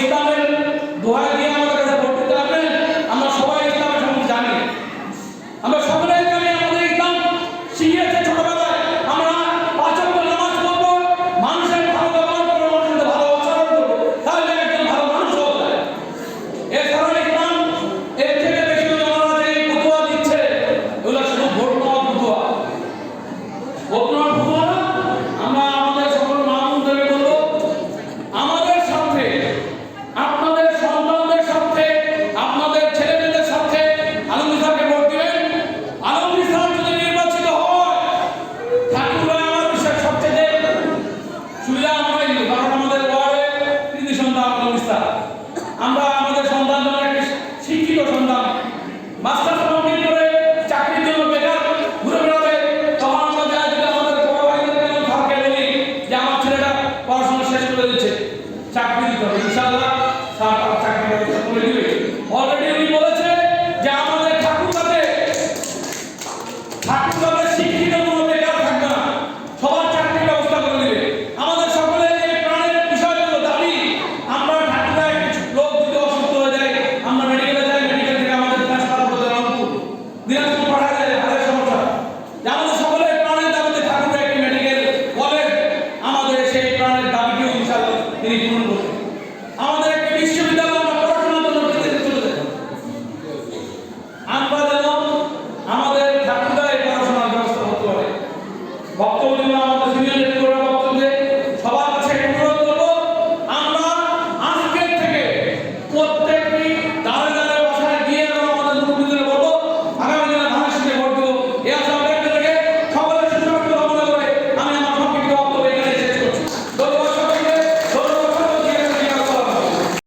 गीता में दुआ চাকরি দিতে ইনশাআল্লাহ স্যার চাকরি ব্যবস্থা করে দিবে। অলরেডি উনি বলেছে যে আমাদের ঠাকুর ঠাকুরদাদের শিক্ষা তিনি পূরণ করতেন